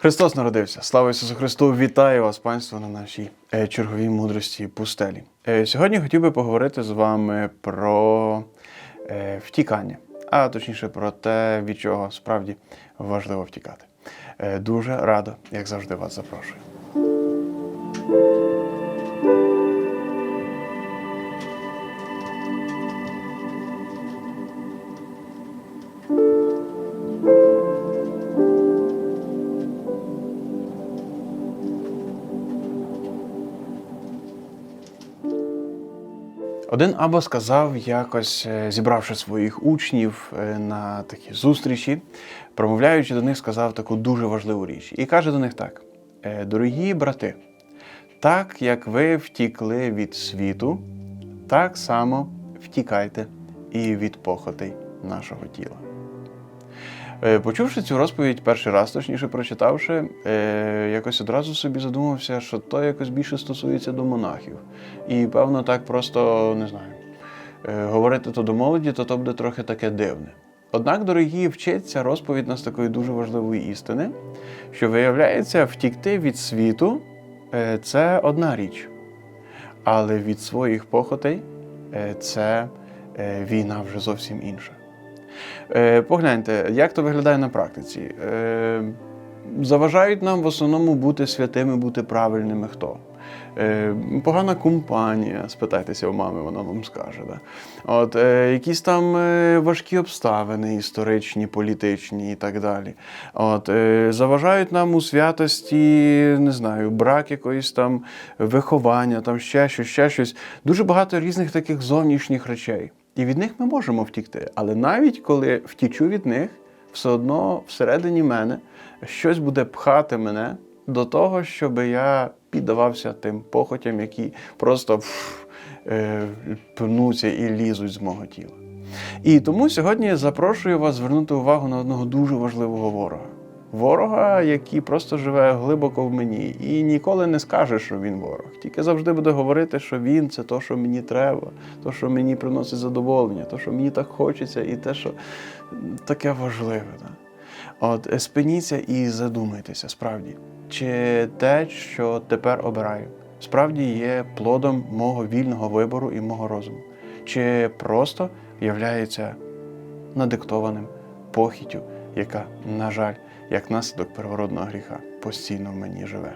Христос народився. Слава Ісусу Христу! Вітаю вас, панство, на нашій е, черговій мудрості пустелі. Е, Сьогодні хотів би поговорити з вами про е, втікання, а точніше про те, від чого справді важливо втікати. Дуже радо, як завжди, вас запрошую. Один або сказав, якось е, зібравши своїх учнів е, на такі зустрічі, промовляючи до них, сказав таку дуже важливу річ. І каже до них так: «Е, Дорогі брати, так як ви втікли від світу, так само втікайте і від похотей нашого тіла. Е, Почувши цю розповідь перший раз, точніше прочитавши, е, якось одразу собі задумався, що то якось більше стосується до монахів. І, певно, так просто не знаю. е, Говорити то до молоді, то то буде трохи таке дивне. Однак, дорогі, вчиться розповідь нас такої дуже важливої істини, що виявляється, втікти від світу це одна річ, але від своїх похотей це війна вже зовсім інша. Е, Погляньте, як то виглядає на практиці. Е, Заважають нам в основному бути святими, бути правильними хто? Е, Погана компанія, спитайтеся у мами, вона вам скаже. Да? От, е, якісь там е, важкі обставини, історичні, політичні і так далі. От, е, заважають нам у святості, не знаю, брак якоїсь там виховання, там ще щось, ще щось. Дуже багато різних таких зовнішніх речей. І від них ми можемо втікти. Але навіть коли втічу від них, все одно всередині мене щось буде пхати мене до того, щоб я піддавався тим похотям, які просто е, пнуться і лізуть з мого тіла. І тому сьогодні я запрошую вас звернути увагу на одного дуже важливого ворога. Ворога, який просто живе глибоко в мені і ніколи не скаже, що він ворог. Тільки завжди буде говорити, що він це то, що мені треба, то, що мені приносить задоволення, то, що мені так хочеться, і те, що таке важливе. Да? От е, спиніться і задумайтеся, справді, чи те, що тепер обираю, справді є плодом мого вільного вибору і мого розуму, чи просто являється надиктованим похітю, яка, на жаль, як наслідок первородного гріха постійно в мені живе.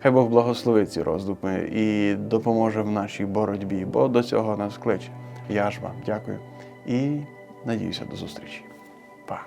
Хай Бог благословить ці роздуми і допоможе в нашій боротьбі, бо до цього нас кличе. Я ж вам дякую і надіюся до зустрічі. Па!